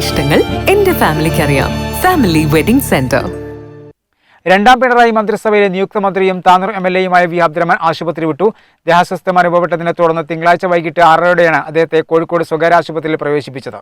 ഇഷ്ടങ്ങൾ എന്റെ ഫാമിലിക്ക് അറിയാം ഫാമിലി വെഡിംഗ് സെന്റർ രണ്ടാം പിണറായി മന്ത്രിസഭയിലെ നിയുക്ത മന്ത്രിയും താനൂർ എം എൽ എയുമായ വി അബ്ദുറഹ്മാൻ ആശുപത്രി വിട്ടു. ദേഹാസ്വസ്ഥം അനുഭവപ്പെട്ടതിനെ തുടർന്ന് തിങ്കളാഴ്ച വൈകിട്ട് ആറരയോടെയാണ് അദ്ദേഹത്തെ കോഴിക്കോട് സ്വകാര്യ ആശുപത്രിയിൽ പ്രവേശിപ്പിച്ചത്.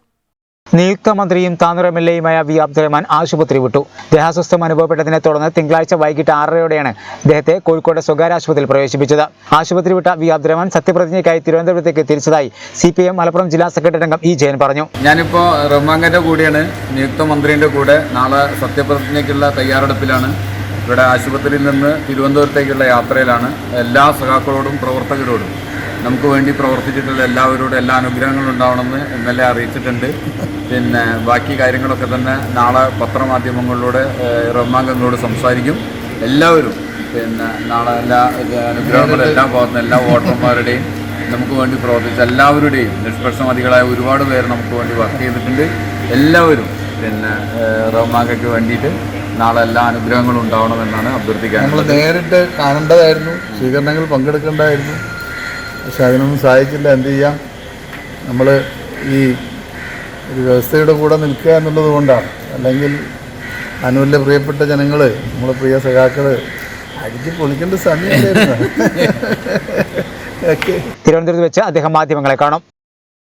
നിയുക്ത മന്ത്രിയും താനൂർ എം എൽ എയുമായ വി അബ്ദുറഹ്മാൻ ആശുപത്രി വിട്ടു. ദേഹാസ്വസ്ഥം അനുഭവപ്പെട്ടതിനെ തുടർന്ന് തിങ്കളാഴ്ച വൈകിട്ട് ആറരയോടെയാണ് അദ്ദേഹത്തെ കോഴിക്കോട് സ്വകാര്യ ആശുപത്രിയിൽ പ്രവേശിപ്പിച്ചത്. ആശുപത്രി വിട്ട വി അബ്ദുറഹ്മാൻ സത്യപ്രതിജ്ഞയ്ക്കായി തിരുവനന്തപുരത്തേക്ക് തിരിച്ചതായി സി പി എം മലപ്പുറം ജില്ലാ സെക്രട്ടറി അംഗം ഇ ജയൻ പറഞ്ഞു. ഞാനിപ്പോൾ റഹ്മാങ്കന്റെ കൂടെയാണ്. നിയുക്ത മന്ത്രിയുടെ കൂടെ നാളെ സത്യപ്രതിജ്ഞയ്ക്കുള്ള തയ്യാറെടുപ്പിലാണ്. ഇവിടെ ആശുപത്രിയിൽ നിന്ന് തിരുവനന്തപുരത്തേക്കുള്ള യാത്രയിലാണ്. എല്ലാ സഖാക്കളോടും പ്രവർത്തകരോടും നമുക്ക് വേണ്ടി പ്രവർത്തിച്ചിട്ടുള്ള എല്ലാവരോടും എല്ലാ അനുഗ്രഹങ്ങളും ഉണ്ടാവണമെന്ന് എ അറിയിച്ചിട്ടുണ്ട്. പിന്നെ ബാക്കി കാര്യങ്ങളൊക്കെ തന്നെ നാളെ പത്രമാധ്യമങ്ങളിലൂടെ റഹ്മാംഗങ്ങളോട് സംസാരിക്കും. എല്ലാവരും പിന്നെ നാളെ എല്ലാ അനുഗ്രഹങ്ങളും എല്ലാം പോകുന്ന എല്ലാ വോട്ടർമാരുടെയും നമുക്ക് വേണ്ടി പ്രവർത്തിച്ച എല്ലാവരുടെയും നിഷ്പക്ഷമതികളായ ഒരുപാട് പേര് നമുക്ക് വേണ്ടി വർക്ക് ചെയ്തിട്ടുണ്ട്. എല്ലാവരും പിന്നെ റഹ്മാങ്കയ്ക്ക് വേണ്ടിയിട്ട് നാളെ എല്ലാ അനുഗ്രഹങ്ങളും ഉണ്ടാവണമെന്നാണ് നമ്മൾ അഭ്യർത്ഥിക്കാനുള്ളത് നേരിട്ട് കാണേണ്ടതായിരുന്നു സ്വീകരണങ്ങൾ പങ്കെടുക്കേണ്ടതായിരുന്നു. പക്ഷെ അതിനൊന്നും സാധിച്ചില്ല എന്ത് ചെയ്യാം? നമ്മൾ ഈ ഒരു വ്യവസ്ഥയുടെ കൂടെ നിൽക്കുക എന്നുള്ളത് കൊണ്ടാണ്. അല്ലെങ്കിൽ അനുവിന്റെ പ്രിയപ്പെട്ട ജനങ്ങൾ നമ്മളെ പ്രിയ സഖാക്കൾ അടിച്ച് പൊളിക്കേണ്ട സമയം തിരുവനന്തപുരത്ത് വെച്ച് അദ്ദേഹം മാധ്യമങ്ങളെ കാണും.